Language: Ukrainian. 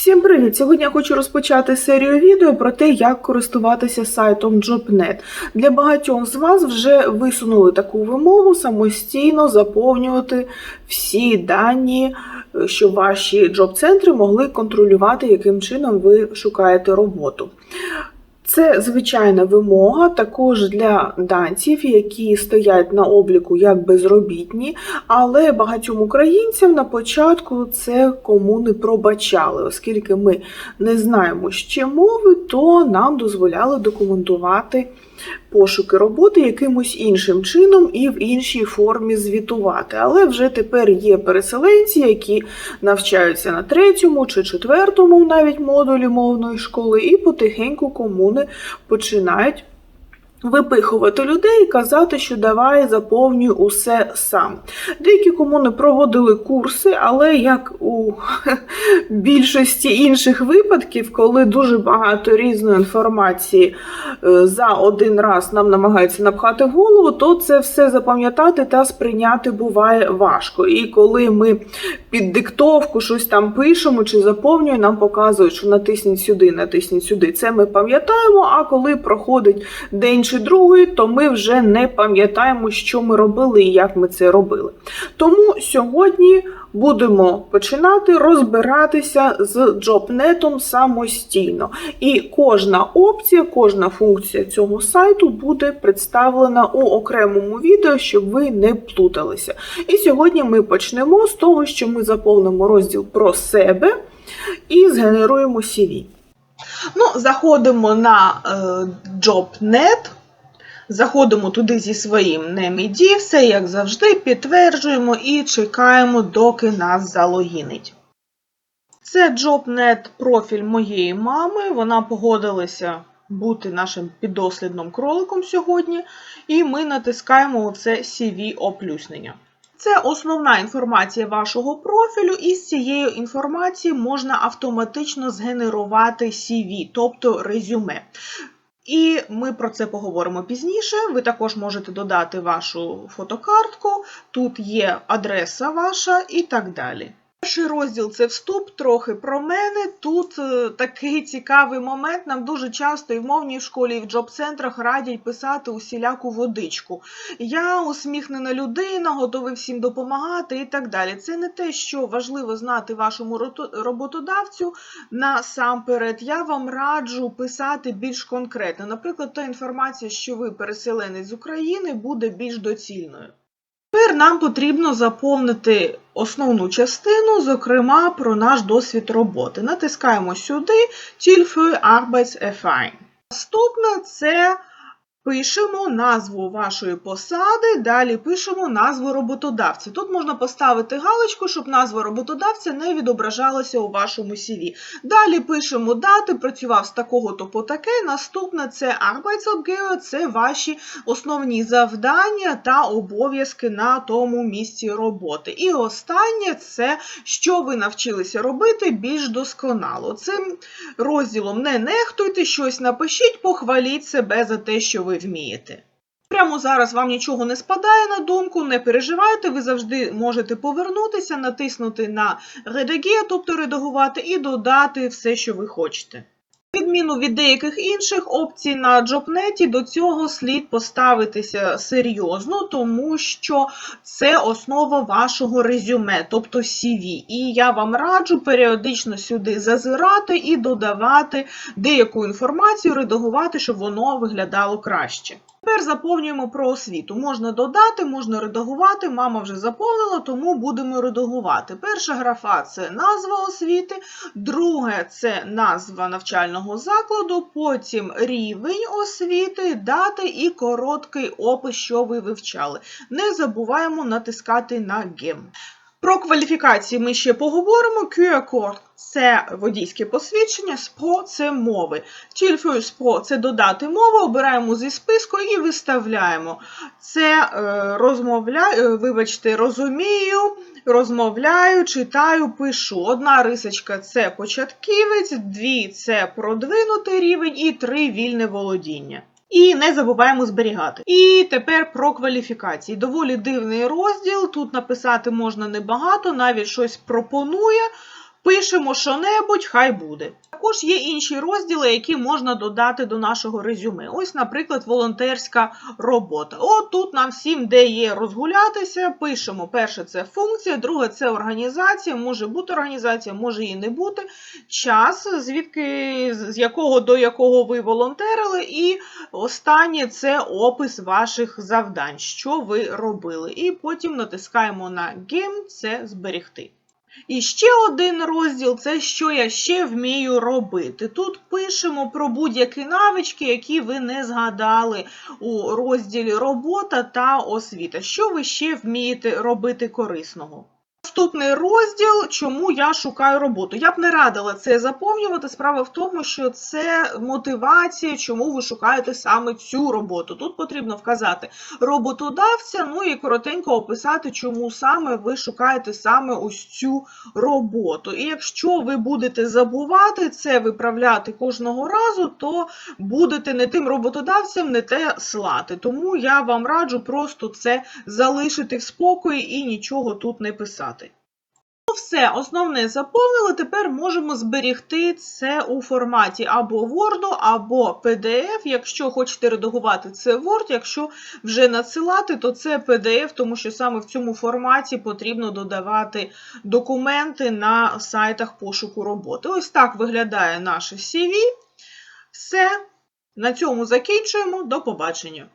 Всім привіт! Сьогодні я хочу розпочати серію відео про те, як користуватися сайтом JobNet. Для багатьох з вас вже висунули таку вимогу самостійно заповнювати всі дані, щоб ваші джоб-центри могли контролювати, яким чином ви шукаєте роботу. Це звичайна вимога також для данців, які стоять на обліку як безробітні, але багатьом українцям на початку це кому не пробачали, оскільки ми не знаємо ще мови, то нам дозволяли документувати пошуки роботи якимось іншим чином і в іншій формі звітувати. Але вже тепер є переселенці, які навчаються на третьому чи четвертому навіть модулі мовної школи, і потихеньку комуни починають. Випихувати людей і казати, що давай заповнюй усе сам. Деякі комуни проводили курси, але як у більшості інших випадків, коли дуже багато різної інформації е, за один раз нам намагаються напхати голову, то це все запам'ятати та сприйняти буває важко. І коли ми під диктовку щось там пишемо чи заповнюємо, нам показують, що натисніть сюди, натисніть сюди. Це ми пам'ятаємо. А коли проходить день чи другий, то ми вже не пам'ятаємо, що ми робили і як ми це робили. Тому сьогодні будемо починати розбиратися з джобнетом самостійно. І кожна опція, кожна функція цього сайту буде представлена у окремому відео, щоб ви не плуталися. І сьогодні ми почнемо з того, що ми заповнимо розділ про себе і згенеруємо CV. Ну, заходимо на е, JobNet. Заходимо туди зі своїм NemID, все як завжди, підтверджуємо і чекаємо, доки нас залогінить. Це JobNet профіль моєї мами. Вона погодилася бути нашим піддослідним кроликом сьогодні, і ми натискаємо оце CV оплюснення. Це основна інформація вашого профілю, і з цією інформацією можна автоматично згенерувати CV, тобто резюме. І ми про це поговоримо пізніше. Ви також можете додати вашу фотокартку, тут є адреса ваша і так далі. Перший розділ це вступ, трохи про мене. Тут е, такий цікавий момент. Нам дуже часто і в мовній школі, і в джоб-центрах радять писати усіляку водичку. Я усміхнена людина, готовий всім допомагати і так далі. Це не те, що важливо знати вашому роботодавцю насамперед. Я вам раджу писати більш конкретно. Наприклад, та інформація, що ви переселенець з України, буде більш доцільною. Тепер нам потрібно заповнити основну частину, зокрема про наш досвід роботи. Натискаємо сюди «Til für Arbeitserfahrung». Наступне це пишемо назву вашої посади, далі пишемо назву роботодавця. Тут можна поставити галочку, щоб назва роботодавця не відображалася у вашому CV. Далі пишемо дати, працював з такого-то по таке. Наступне це Arbeitsaufgabe, це ваші основні завдання та обов'язки на тому місці роботи. І останнє це що ви навчилися робити більш досконало. Цим розділом не нехтуйте, щось напишіть, похваліть себе за те, що ви вмієте. Прямо зараз вам нічого не спадає на думку, не переживайте, ви завжди можете повернутися, натиснути на «Редагія», тобто редагувати, і додати все, що ви хочете. Відміну від деяких інших опцій на джобнеті, до цього слід поставитися серйозно, тому що це основа вашого резюме, тобто CV. І я вам раджу періодично сюди зазирати і додавати деяку інформацію, редагувати, щоб воно виглядало краще. Тепер заповнюємо про освіту. Можна додати, можна редагувати. Мама вже заповнила, тому будемо редагувати. Перша графа це назва освіти, друге це назва навчального закладу, потім рівень освіти, дати і короткий опис, що ви вивчали. Не забуваємо натискати на гем. Про кваліфікації ми ще поговоримо. QR-код – це водійське посвідчення, СПРО – це мови. Тільфою СПРО – це додати мову, обираємо зі списку і виставляємо. Це е, розмовляю, е, вибачте, розумію, розмовляю, читаю, пишу. Одна рисочка це початківець, дві це продвинутий рівень і три вільне володіння. І не забуваємо зберігати. І тепер про кваліфікації. Доволі дивний розділ. Тут написати можна небагато, навіть щось пропонує. пишемо що-небудь, хай буде. Також є інші розділи, які можна додати до нашого резюме. Ось, наприклад, волонтерська робота. От тут нам всім, де є розгулятися, пишемо: перше це функція, друге це організація. Може бути організація, може і не бути. Час, звідки з якого до якого ви волонтерили, і останнє це опис ваших завдань, що ви робили. І потім натискаємо на Game, це зберегти. І ще один розділ це що я ще вмію робити. Тут пишемо про будь-які навички, які ви не згадали у розділі робота та освіта. Що ви ще вмієте робити корисного? Наступний розділ, чому я шукаю роботу. Я б не радила це заповнювати. Справа в тому, що це мотивація, чому ви шукаєте саме цю роботу. Тут потрібно вказати роботодавця, ну і коротенько описати, чому саме ви шукаєте саме ось цю роботу. І якщо ви будете забувати це виправляти кожного разу, то будете не тим роботодавцем, не те слати. Тому я вам раджу просто це залишити в спокої і нічого тут не писати. Ну, все, основне заповнили. Тепер можемо зберігти це у форматі або Word, або PDF. Якщо хочете редагувати це Word, якщо вже надсилати, то це PDF, тому що саме в цьому форматі потрібно додавати документи на сайтах пошуку роботи. Ось так виглядає наше CV. Все. На цьому закінчуємо. До побачення.